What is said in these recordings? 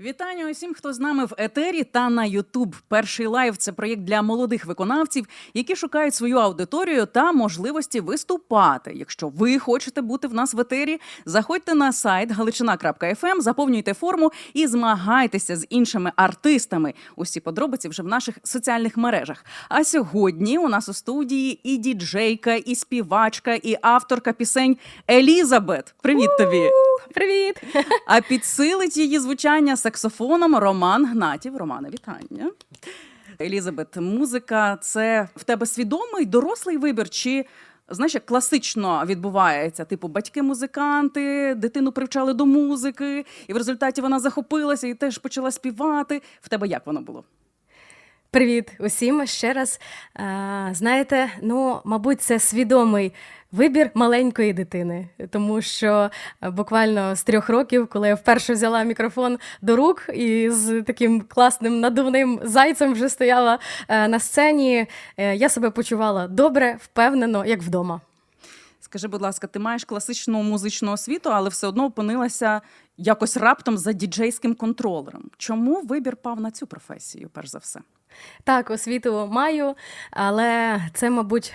Вітання усім, хто з нами в етері та на Ютуб. Перший лайв це проєкт для молодих виконавців, які шукають свою аудиторію та можливості виступати. Якщо ви хочете бути в нас в етері, заходьте на сайт галичина.фм, заповнюйте форму і змагайтеся з іншими артистами. Усі подробиці вже в наших соціальних мережах. А сьогодні у нас у студії і діджейка, і співачка, і авторка пісень Елізабет. Привіт тобі! Привіт! А підсилить її звучання саксофоном Роман Гнатів. Романе, вітання. Елізабет, музика це в тебе свідомий дорослий вибір? Чи знаєш, як класично відбувається? Типу, батьки музиканти, дитину привчали до музики, і в результаті вона захопилася і теж почала співати. В тебе як воно було? Привіт усім ще раз. А, знаєте, ну, мабуть, це свідомий вибір маленької дитини, тому що е, буквально з трьох років, коли я вперше взяла мікрофон до рук і з таким класним надувним зайцем вже стояла е, на сцені, е, я себе почувала добре, впевнено, як вдома. Скажи, будь ласка, ти маєш класичну музичну освіту, але все одно опинилася якось раптом за діджейським контролером. Чому вибір пав на цю професію, перш за все? Так, освіту маю, але це, мабуть,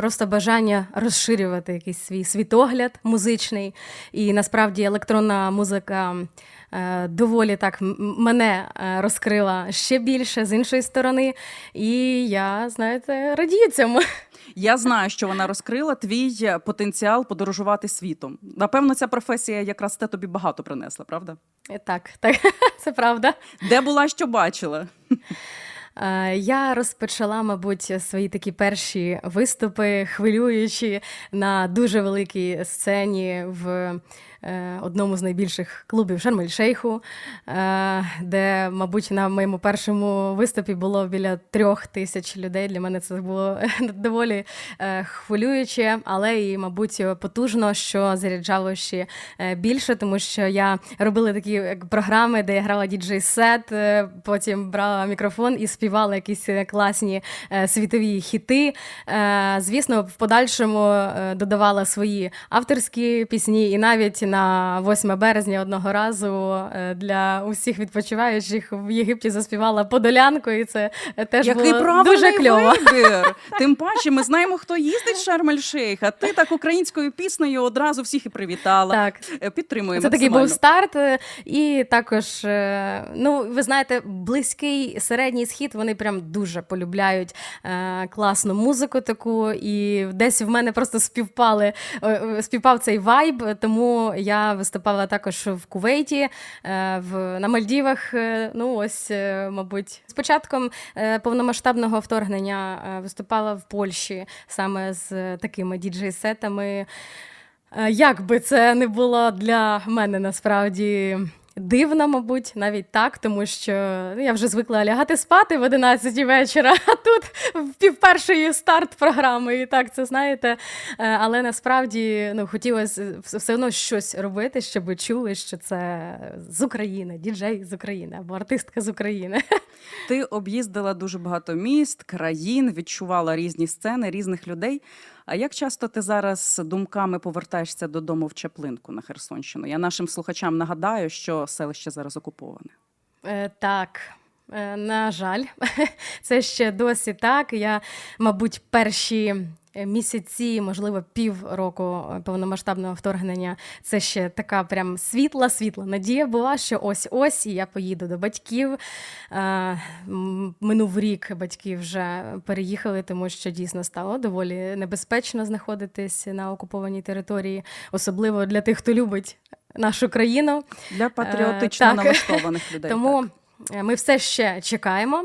просто бажання розширювати якийсь свій світогляд музичний. І насправді електронна музика е, доволі так мене е, розкрила ще більше з іншої сторони. І я, знаєте, радію цьому. Я знаю, що вона розкрила твій потенціал подорожувати світом. Напевно, ця професія якраз те тобі багато принесла, правда? Так, так, це правда. Де була, що бачила? Е, Я розпочала, мабуть, свої такі перші виступи, хвилюючи на дуже великій сцені в одному з найбільших клубів Шарм-ель-Шейху, е, де, мабуть, на моєму першому виступі було біля трьох тисяч людей. Для мене це було доволі е, хвилююче, але і, мабуть, потужно, що заряджало ще е, більше, тому що я робила такі програми, де я грала діджей-сет, е, потім брала мікрофон і співала якісь е, класні е, світові хіти. Е, Звісно, в подальшому е, додавала свої авторські пісні, і навіть на 8 березня одного разу е, для усіх відпочиваючих в Єгипті заспівала подолянку, і це е, теж Який було дуже кльово. вибір. Тим паче, ми знаємо, хто їздить в Шарм-ель-Шейх, а ти так українською піснею одразу всіх і привітала. Так. Е, Підтримуємо. Це такий був старт. І також, ну, ви знаєте, близький середній схід вони прям дуже полюбляють класну музику таку. І десь в мене просто співпали, співпав цей вайб, тому я виступала також в Кувейті, е, в, на Мальдівах. е, Ну, ось, е, мабуть, з початком повномасштабного вторгнення виступала в Польщі саме з такими діджей-сетами. Як би це не було для мене насправді дивно, мабуть, навіть так, тому що ну, я вже звикла лягати спати в 11 вечора, а тут в півпершої старт програми. І так це знаєте. Е, Але насправді ну, хотілося все одно щось робити, щоб ви чули, що це з України, діджей з України або артистка з України. Ти об'їздила дуже багато міст, країн, відчувала різні сцени, різних людей. А як часто ти зараз думками повертаєшся додому в Чаплинку на Херсонщину? Я нашим слухачам нагадаю, що селище зараз окуповане. Е, Так. е, На жаль, це ще досі так. Я, мабуть, перші місяці, можливо, півроку е, повномасштабного вторгнення, це ще така прям світла, світла надія була, що ось ось і я поїду до батьків. Е, Минув рік батьки вже переїхали, тому що дійсно стало доволі небезпечно знаходитись на окупованій території, особливо для тих, хто любить нашу країну. Для патріотично налаштованих людей. Тому так. е, ми все ще чекаємо.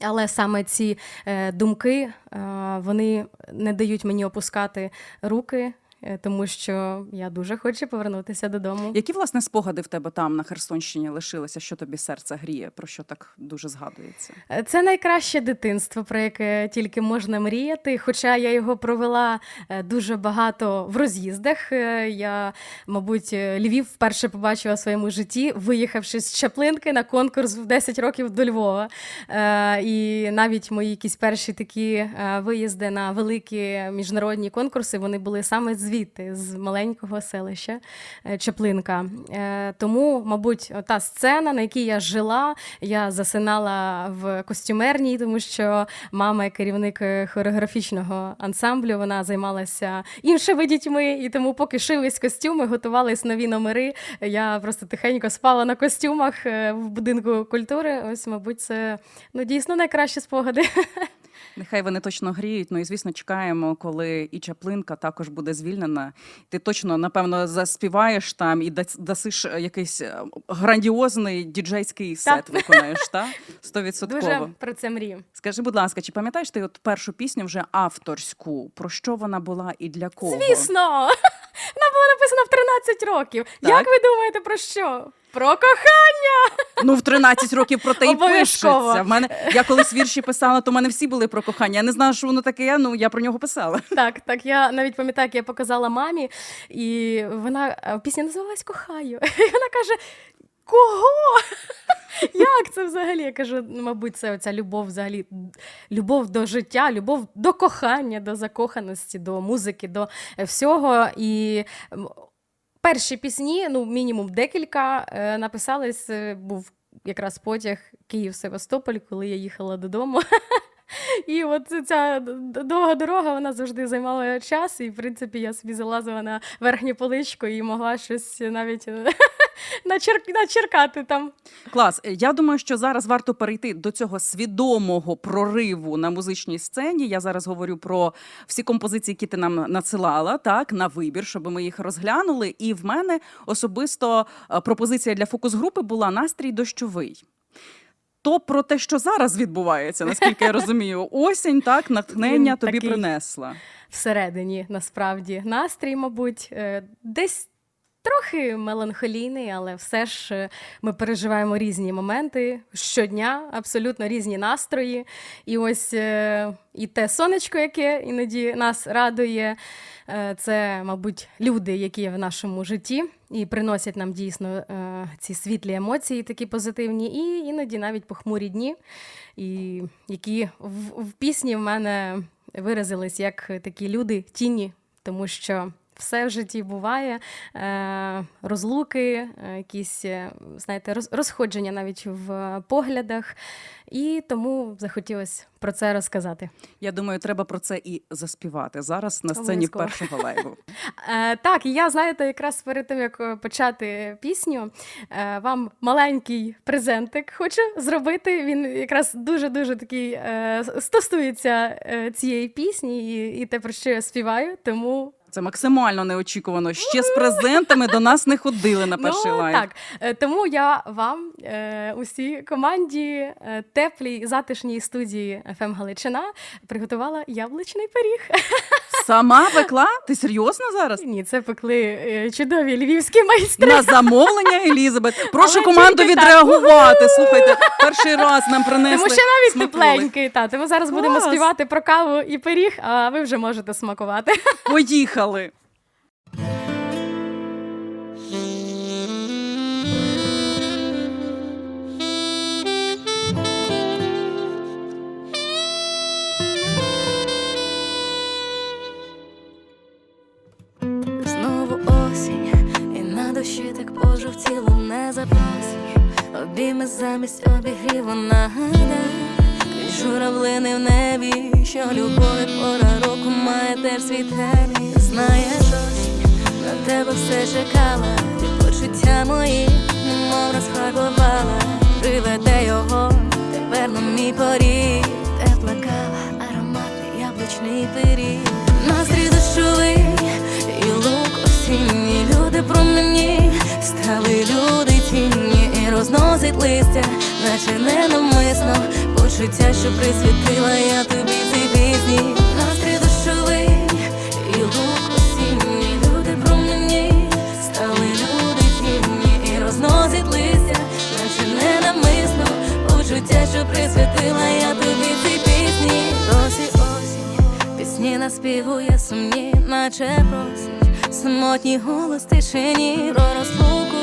Але саме ці е, думки е, вони не дають мені опускати руки, тому що я дуже хочу повернутися додому. Які власне спогади в тебе там на Херсонщині лишилися? Що тобі серце гріє? Про що так дуже згадується? Е, Це найкраще дитинство, про яке тільки можна мріяти. Хоча я його провела е, дуже багато в роз'їздах. Е, Я, мабуть, е, Львів вперше побачила в своєму житті, виїхавши з Чаплинки на конкурс в 10 років до Львова. Е, І навіть мої якісь перші такі е, виїзди на великі міжнародні конкурси вони були саме звідти. Звідти, з маленького селища е, Чаплинка. Е, Тому, мабуть, та сцена, на якій я жила, я засинала в костюмерній, тому що мама керівник е, хореографічного ансамблю. Вона займалася іншими дітьми, і тому, поки шились костюми, готувались нові номери. Я просто тихенько спала на костюмах в будинку культури. Ось, мабуть, це ну дійсно найкращі спогади. Нехай вони точно гріють. Ну і звісно, чекаємо, коли і Чаплинка також буде звільнена. Ти точно напевно заспіваєш там і дас- дасиш е, якийсь е, грандіозний діджейський сет. Так. Виконаєш, та Дуже стовідсотково. про це мрію. Скажи, будь ласка, чи пам'ятаєш ти от першу пісню вже авторську? Про що вона була і для кого? Звісно, була написана в 13 років. Так. Як ви думаєте про що? Про кохання. Ну, в 13 років про те й пишеться. В мене я колись вірші писала, то в мене всі були про кохання. Я не знала, що воно таке. Ну я про нього писала. Так, так. Я навіть пам'ятаю, як я показала мамі, і вона пісня називалась Кохаю. І вона каже: Кого? Як це взагалі? Я кажу, ну, мабуть, це оця любов взагалі, любов до життя, любов до кохання, до закоханості, до музики, до е, всього. І перші пісні, ну, мінімум декілька, е, написались, е, був якраз потяг Київ-Севастополь, коли я їхала додому. І от ця довга дорога вона завжди займала час, і в принципі я собі залазила на верхню поличку і могла щось навіть начер- начеркати там. Клас. Я думаю, що зараз варто перейти до цього свідомого прориву на музичній сцені. Я зараз говорю про всі композиції, які ти нам надсилала, так на вибір, щоб ми їх розглянули. І в мене особисто е, пропозиція для фокус-групи була настрій дощовий. То про те, що зараз відбувається, наскільки я розумію, осінь так натхнення тобі принесла. всередині насправді настрій, мабуть, е, десь. Трохи меланхолійний, але все ж е, ми переживаємо різні моменти щодня, абсолютно різні настрої. І ось е, і те сонечко, яке іноді нас радує, е, це, мабуть, люди, які є в нашому житті і приносять нам дійсно ці світлі емоції, такі позитивні, і іноді навіть похмурі дні, і які в, в пісні в мене виразились як такі люди тіні, тому що. Все в житті буває, е, розлуки, е, якісь, е, знаєте, роз- розходження навіть в поглядах. І тому захотілося про це розказати. Я думаю, треба про це і заспівати зараз на сцені Обов'язково. першого лайву. Так, і я знаєте, якраз перед тим як почати пісню, вам маленький презентик хочу зробити. Він якраз дуже дуже такий стосується цієї пісні і те, про що я співаю. Тому Це максимально неочікувано. Ще з презентами до нас не ходили на перший ну, лайв. так. Е, Тому я вам, е, усій команді е, теплій затишній студії ФМ Галичина приготувала яблучний пиріг. Сама пекла? Ти серйозно зараз? Ні, це пекли чудові львівські майстри. На замовлення, Елізабет. Прошу Але команду тільки так. відреагувати. Слухайте, перший раз нам принесли. Тому що навіть смаколик. тепленький. Та, тому зараз будемо співати про каву і пиріг, а ви вже можете смакувати. Поїхали. Знову осінь, і на душі так пожовтіло не запросиш. Обійми замість обігріву нагадай журавлини в небі, що любові пора року має теж свій все чекала, почуття мої, немов розфарбувала, приведе його тепер на мій поріг. Тепла кава, ароматний яблучний пиріг. Настрій дощовий і лук осінній. Люди промені, стали люди тінні. І розносить листя, наче ненавмисно. Почуття, що присвітила я тобі ці пісні присвятила я тобі ці пісні. Досі осінь, пісні наспівує сумні, наче просить. Самотній голос тишині про розлуку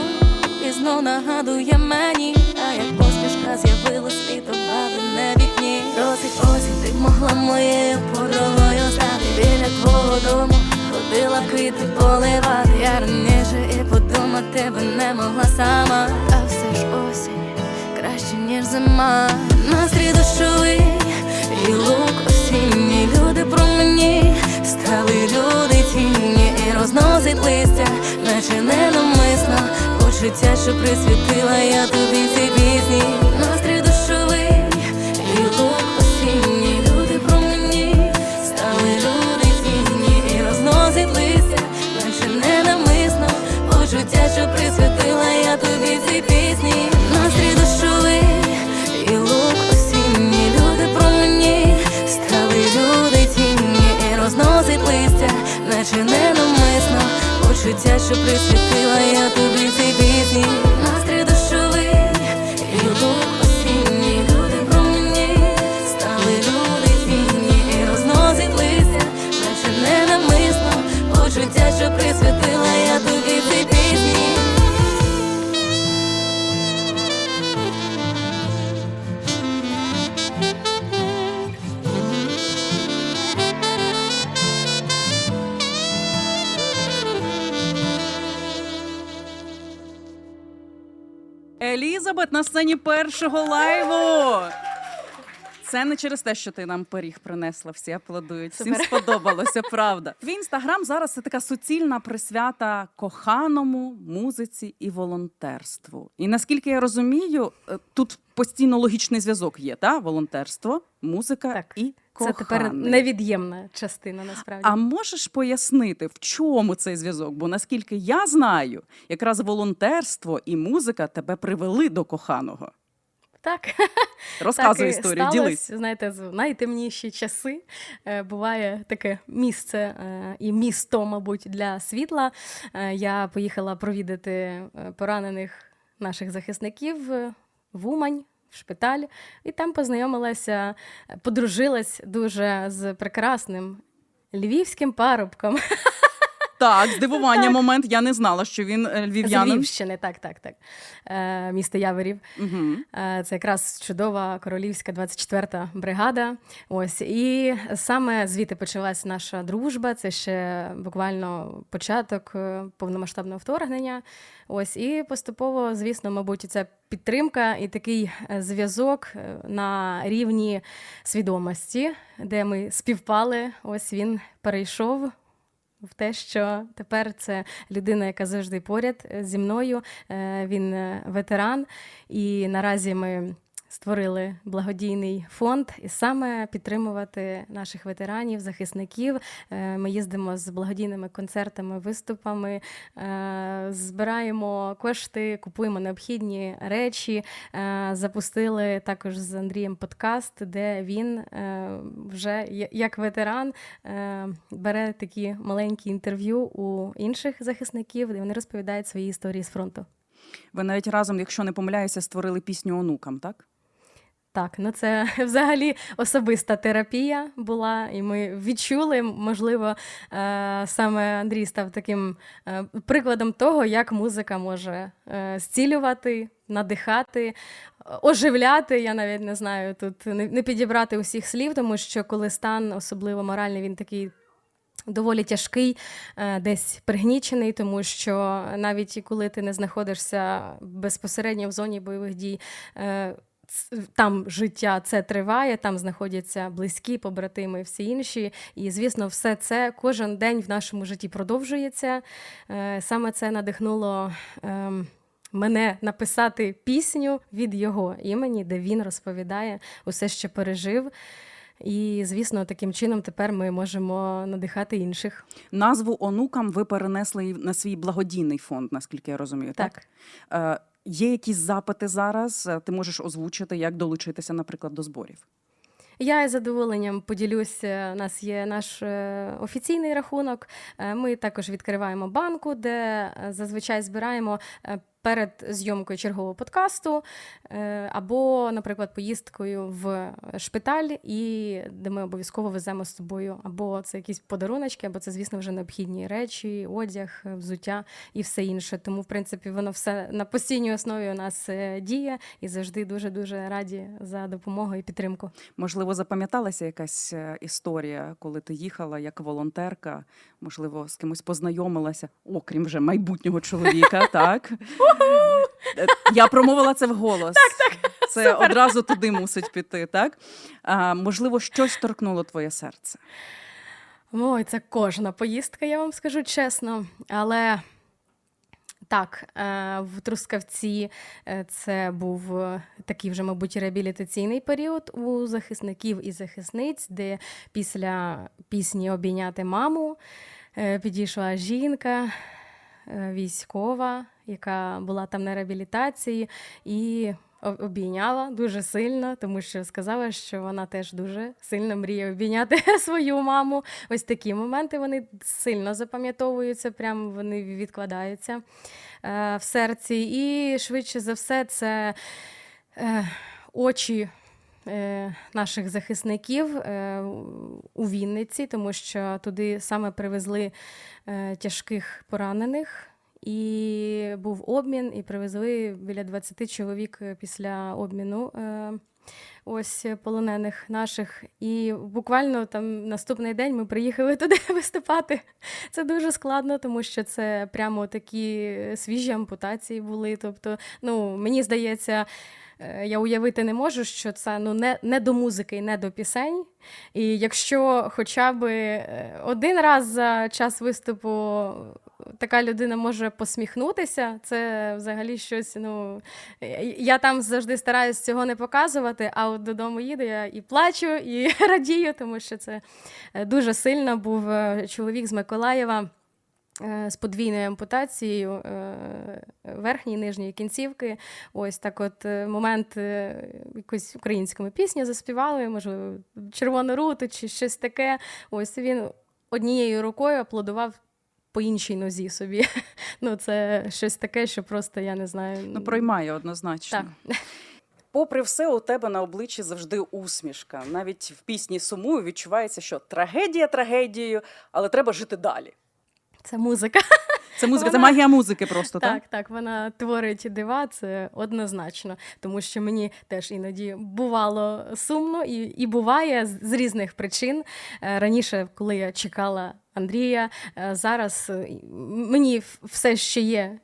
І знов нагадує мені, а як посмішка з'явилась і літо бабине вікні. Досить осінь, ти могла моєю подругою стати. Біля твого дому ходила в квіти поливати. Я раніше і подумати би не могла сама. А все ж осінь краще, ніж зима. Настрій дощовий і лук осінній. Люди про мені стали люди тіні і розносить листя, наче ненамисно. Почуття, що присвятила я тобі ці пісні. Настрій дощовий і лук осінній. Люди про мені стали люди тіні і розносить листя, наче ненамисно. Почуття, що присвятила я тобі ці пісні. Наче ненамисно. Почуття, що присвятила я тобі ці пісні. На сцені першого лайву. Це не через те, що ти нам пиріг принесла. Всі аплодують. Всім Супер. сподобалося, правда. Твій інстаграм зараз це така суцільна присвята коханому, музиці і волонтерству. І наскільки я розумію, е, тут постійно логічний зв'язок є, та? волонтерство, музика Так. і Це тепер невід'ємна частина насправді. А можеш пояснити, в чому цей зв'язок? Бо наскільки я знаю, якраз волонтерство і музика тебе привели до коханого. Так. Розказуй так історію, сталося, ділись. Знаєте, в найтемніші часи е, буває таке місце е, і місто, мабуть, для світла. Е, я поїхала провідати поранених наших захисників в Умань. Шпиталь, і там познайомилася, подружилась дуже з прекрасним львівським парубком Так, здивування момент. Я не знала, що він е, з. Львівщини. Так, так, так. Е, місто Яворів. Угу. Е, Це якраз чудова королівська 24-та бригада. Ось і саме звідти почалась наша дружба. Це ще буквально початок е, повномасштабного вторгнення. Ось і поступово, звісно, мабуть, це підтримка і такий е, зв'язок на рівні свідомості, де ми співпали. Ось він перейшов. В те, що тепер це людина, яка завжди поряд е, зі мною. Е, Він е, ветеран, і наразі ми створили благодійний фонд і саме підтримувати наших ветеранів, захисників. Е, Ми їздимо з благодійними концертами, виступами, е, збираємо кошти, купуємо необхідні речі. Е, Запустили також з Андрієм подкаст, де він вже як ветеран бере такі маленькі інтерв'ю у інших захисників, де вони розповідають свої історії з фронту. Ви навіть разом, якщо не помиляюся, створили пісню онукам, так? Так, ну це взагалі особиста терапія була, і ми відчули, можливо, е, саме Андрій став таким е, прикладом того, як музика може е, зцілювати, надихати, оживляти. Я навіть не знаю тут не, підібрати усіх слів, тому що коли стан, особливо моральний, він такий. Доволі тяжкий, десь пригнічений, тому що навіть коли ти не знаходишся безпосередньо в зоні бойових дій, там життя це триває, там знаходяться близькі, побратими, і всі інші. І звісно, все це кожен день в нашому житті продовжується. Е, Саме це надихнуло. ем, Мене написати пісню від його імені, де він розповідає усе, що пережив. І, звісно, таким чином тепер ми можемо надихати інших. Назву онукам ви перенесли на свій благодійний фонд, наскільки я розумію. Так. Так. Е, є якісь запити зараз? Е, Ти можеш озвучити, як долучитися, наприклад, до зборів. Я із задоволенням поділюся. У нас є наш е, офіційний рахунок. Е, Ми також відкриваємо банку, де е, зазвичай збираємо. Перед зйомкою чергового подкасту, е, або, наприклад, поїздкою в шпиталь, і де ми обов'язково веземо з собою або це якісь подаруночки, або це, звісно, вже необхідні речі, одяг, взуття і все інше. Тому, в принципі, воно все на постійній основі у нас е, діє і завжди дуже дуже раді за допомогу і підтримку. Можливо, запам'яталася якась е, історія, коли ти їхала як волонтерка, можливо, з кимось познайомилася, окрім вже майбутнього чоловіка, так? Е, Я промовила це вголос. Так, так. Це одразу туди мусить піти, так? А, можливо, щось торкнуло твоє серце. Ой, це кожна поїздка, я вам скажу чесно. Але так, е, в Трускавці е, це був такий вже, мабуть, реабілітаційний період у захисників і захисниць, де після пісні Обійняти маму підійшла жінка військова, яка була там на реабілітації, і обійняла дуже сильно, тому що сказала, що вона теж дуже сильно мріє обійняти свою маму. Ось такі моменти вони сильно запам'ятовуються, прям вони відкладаються е, в серці. І швидше за все, це е, очі. е, Наших захисників у Вінниці, тому що туди саме привезли тяжких поранених, і був обмін, і привезли біля 20 чоловік е, після обміну. Е, Ось е, полонених наших, і буквально там наступний день ми приїхали туди виступати. Це дуже складно, тому що це прямо такі свіжі ампутації були. Тобто, ну мені здається, е, я уявити не можу, що це ну не, не до музики, не до пісень. І якщо хоча б е, один раз за час виступу така людина може посміхнутися, це взагалі щось. Ну я там завжди стараюсь цього не показувати, а додому їду я і плачу, і радію, тому що це е, дуже сильно був е, чоловік з Миколаєва. е, З подвійною ампутацією верхньої і нижньої кінцівки. Ось так, от момент якоїсь української пісні заспівали, можливо, червону руту чи щось таке. Ось він однією рукою аплодував по іншій нозі собі. Ну, це щось таке, що просто я не знаю. Ну, проймає однозначно. Так. Попри все, у тебе на обличчі завжди усмішка. Навіть в пісні сумую відчувається, що трагедія трагедією, але треба жити далі. Це музика. Це музика, це магія музики просто, так? Так, так, вона творить дива, це однозначно. Тому що мені теж іноді бувало сумно і, і буває з, з різних причин. Е, Раніше, коли я чекала Андрія, е, зараз е, мені все ще є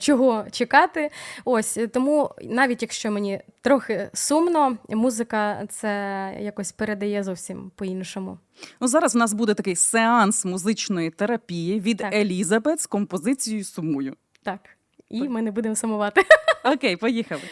чого чекати. Ось е, тому, навіть якщо мені трохи сумно, музика це якось передає зовсім по-іншому. Ну, зараз у нас буде такий сеанс музичної терапії від Так. Елізабет з композицією Сумую. Так, і ми не будемо сумувати. Окей, поїхали.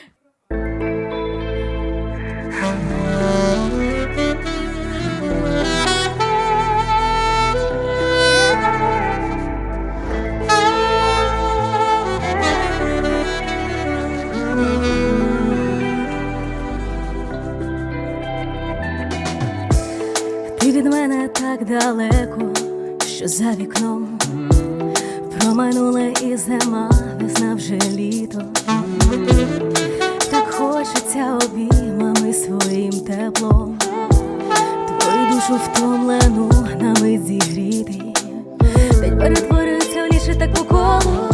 Так далеко, що за вікном промайнула і зима, весна вже літо. Так хочеться обіймами своїм теплом, твою душу втомлену на мить зігріти. День перетворюється в ніше так по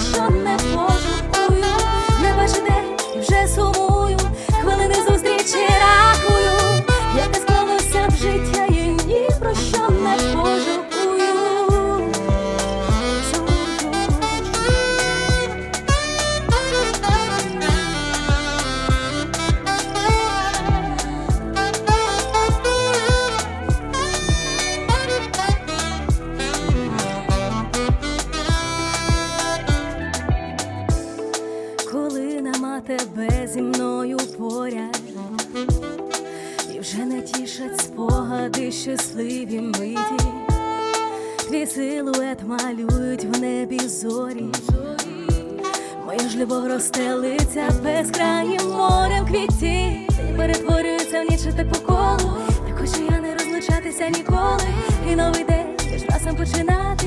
ні починати.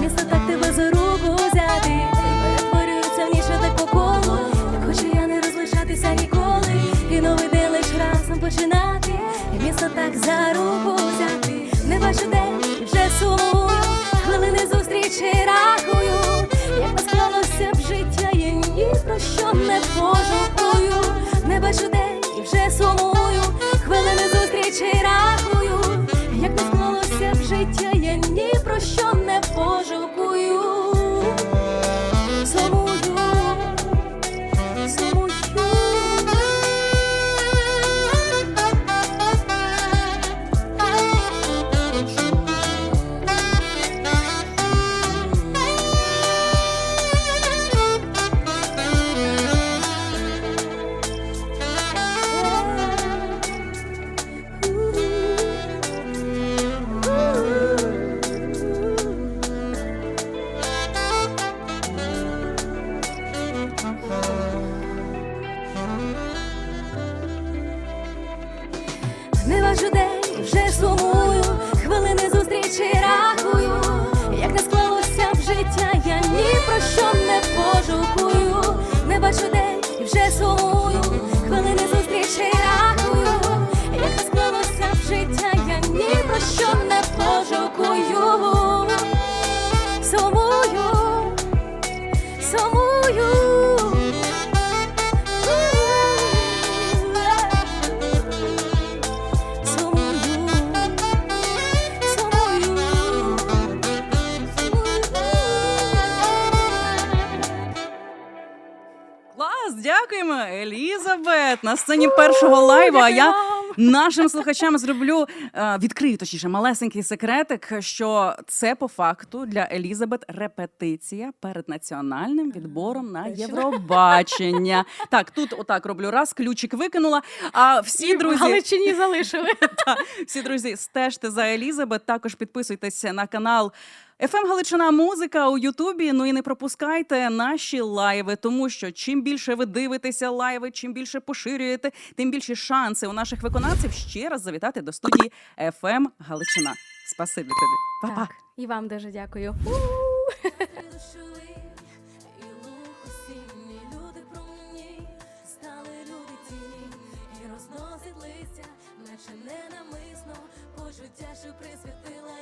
Місто так тебе за руку взяти. Перетворюється в ніч і так по колу. Так хочу я не розлишатися ніколи. І новий день лиш разом починати. Місто так за руку На сцені першого лайву. А я нашим слухачам зроблю е, відкрию точніше малесенький секретик, що це по факту для Елізабет репетиція перед національним відбором на Євробачення. Так, тут отак роблю раз, ключик викинула. А всі друзі, Галичині залишили. та, всі друзі, стежте за Елізабет. Також підписуйтесь на канал. ФМ Галичина Музика у Ютубі. Ну і не пропускайте наші лайви, тому що чим більше ви дивитеся лайви, чим більше поширюєте, тим більші шанси у наших виконавців ще раз завітати до студії ФМ Галичина. Спасибі тобі, Па-па. Так, і вам дуже дякую. душовий і осінній. Люди промені, стали люди тіні, і розносить листя, наче ненамисно, почуття, що присвятила